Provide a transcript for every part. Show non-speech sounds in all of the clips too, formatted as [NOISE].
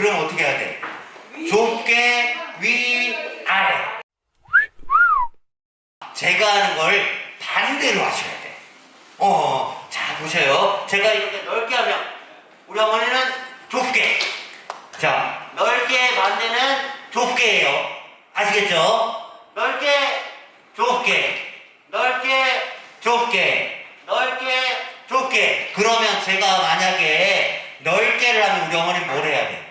그럼 어떻게 해야 돼? 좁게 위 아래. 제가 하는 걸 반대로 하셔야 돼. 어, 자 보세요. 제가 이렇게 넓게 하면 우리 어머니는 좁게. 자, 넓게 반대는 좁게예요. 아시겠죠? 넓게, 좁게, 넓게, 좁게, 넓게, 좁게. 그러면 제가 만약에 넓게를 하면 우리 어머니 뭘 해야 돼?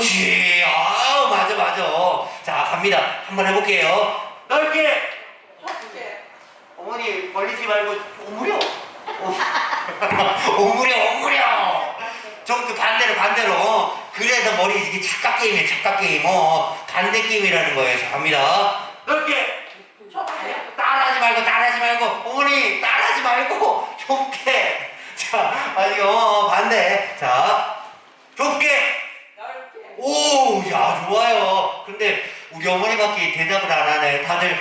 그렇지. 아, 맞아, 맞아. 자, 갑니다. 한번 해볼게요. 넓게. 어머니 벌리지 말고 오므려. [LAUGHS] 오므려, 오므려. 좀그 반대로, 반대로. 그래서 머리 이게 착각 게임이에요, 착각 게임. 어, 반대 게임이라는 거예요. 자, 갑니다. 넓게. 따라하지 말고, 따라하지 말고. 어머니, 따라하지 말고. 좁게. 자, 아니, 어, 반대. 자, 좁게. 오, 야, 좋아요. 근데 우리 어머니밖에 대답을 안 하네. 다들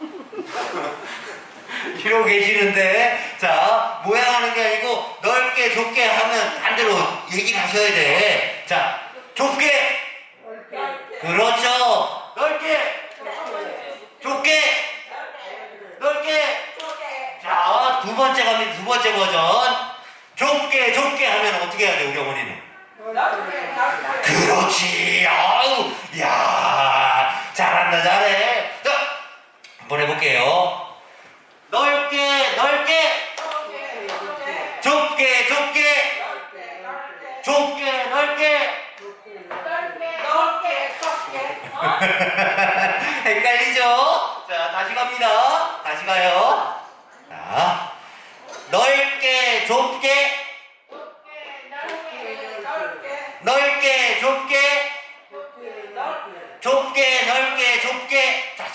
[LAUGHS] 이러고 계시는데, 자, 모양하는 게 아니고 넓게 좁게 하면 반대로 얘기를 하셔야 돼. 자, 좁게, 넓게. 그렇죠. 넓게, 좁게, 넓게. 자, 두 번째 갑니다. 두 번째 버전. 좁게, 좁게 하면 어떻게 해야 돼, 우리 어머니는? 그렇지. 아우, 야, 잘한다, 잘해. 자, 한번 해볼게요. 넓게, 넓게, 좁게. 좁게. 좁게, 넓게. [LAUGHS] 헷갈리죠? 자, 다시 갑니다. 다시 가요. 자, 넓게, 좁게, 좁게. 넓게. 넓게. 넓게, 좁게, 넓게. 좁게, 넓게, 좁게. 자,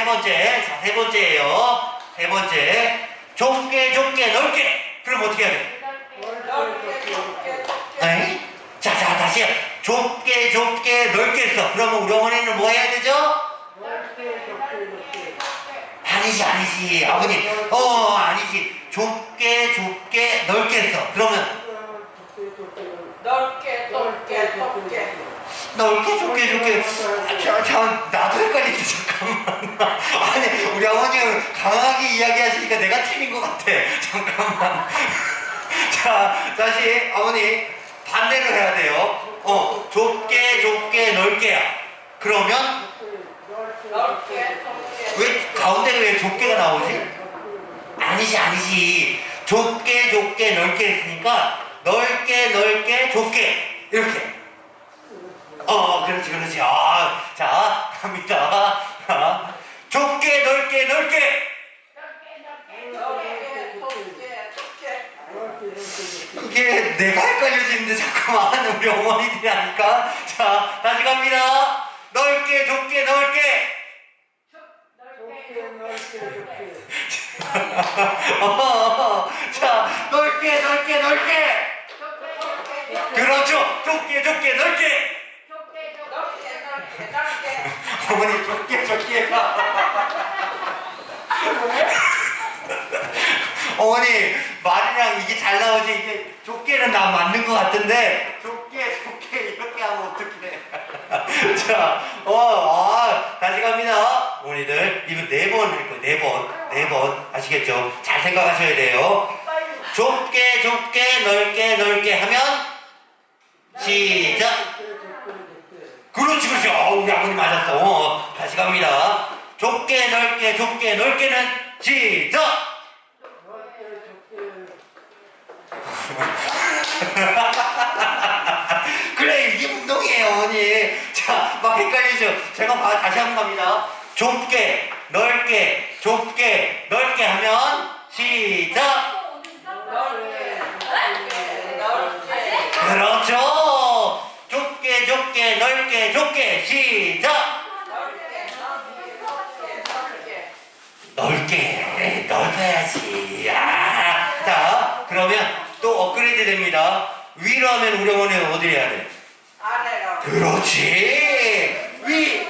세 번째. 자, 세 번째예요. 세 번째. 좁게, 좁게, 넓게. 그럼 어떻게 해야 돼? 넓게. 에이? 자, 자, 다시. 좁게, 좁게, 넓게 했어. 그러면 우리 어머니는 뭐 해야 되죠? 아니지, 아니지. 아버님. 어, 아니지. 좁게, 좁게, 넓게 했어. 그러면 넓게. 좁게. 좁게. 넓게, 좁게, 좁게. 아, 저, 저, 나도 헷갈리지, 잠깐만. [LAUGHS] 아니, 우리 아버님 강하게 이야기하시니까 내가 틀린 것 같아. [LAUGHS] 잠깐만. [LAUGHS] 자, 다시, 아버님, 반대로 해야 돼요. 어, 좁게, 좁게, 넓게야. 그러면, 넓게. 왜, 가운데가 왜 좁게가 나오지? 아니지, 아니지. 좁게, 좁게, 넓게 했으니까, 넓게, 넓게, 좁게. 이렇게. 어, 그렇지, 그렇지. 아, 자, 갑니다. 자, 좁게, 넓게, 넓게. 이게 내가 헷갈려지는데 잠깐만 우리 어머니들이 하니까. 자 다시 갑니다. 넓게 좁게 넓게. [LAUGHS] 어, 자 넓게 넓게 넓게. 그렇죠. 좁게 좁게 넓게 어머니 좁게 좁게. 어머니 말이랑 이게 잘 나오지? 이게 좁게는 나 맞는 것 같은데 좁게 좁게 이렇게 하면 어떡해. [LAUGHS] 자, 어, 아, 다시 갑니다. 어머니들 이거 네 번 할 거예요 네번네 번 아시겠죠? 잘 생각하셔야 돼요. 좁게 좁게 넓게 넓게 하면 시작 그렇지 그렇지 어, 우리 아버님 맞았어. 어, 다시 갑니다. 좁게 넓게 좁게 넓게는 시작! [LAUGHS] 그래 이게 운동이에요 어머니. 자막 헷갈리죠 제가 봐, 다시 한번 갑니다. 좁게 넓게 해야 됩니다. 위로 하면 우리 어머니 어디를 해야 돼? 아래로. 그렇지. 위,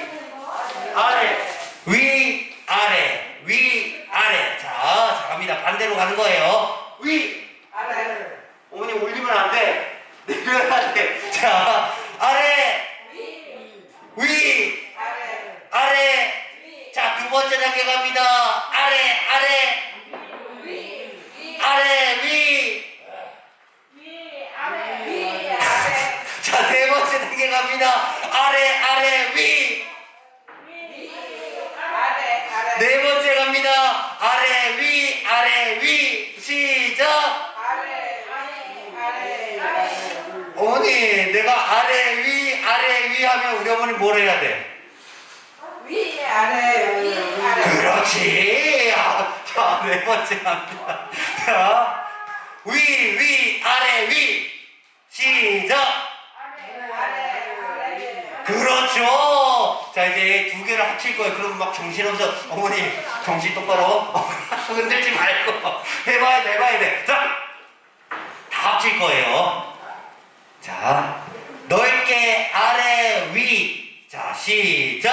아래. 위, 아래. 위, 아래. 자, 잘 갑니다. 반대로 가는 거예요. 위, 아래. 어머니 올리면 안 돼. [LAUGHS] 내려야 돼. 자, 아래. 위. 위. 아래. 아래. 자, 두 번째 단계 갑니다. 아래, 아래. 단계 갑니다. 아래, 아래, 위. 네 번째 갑니다. 아래, 위, 아래, 위. 시작. 아래, 위, 아래, 아래. 어머니, 내가 아래, 위, 아래, 위 하면 우리 어머니 뭘 해야 돼? 위, 아래, 위, 아래. 그렇지. 아, 자, 네 번째 갑니다. 자, 위, 위, 아래, 위. 시작. 그렇죠. 자, 이제 두 개를 합칠 거예요. 그럼 막 정신없어. 어머니, 정신 똑바로. [LAUGHS] 흔들지 말고. 해봐야 돼, 해봐야 돼. 자, 다 합칠 거예요. 자, 넓게 아래, 위. 자, 시작.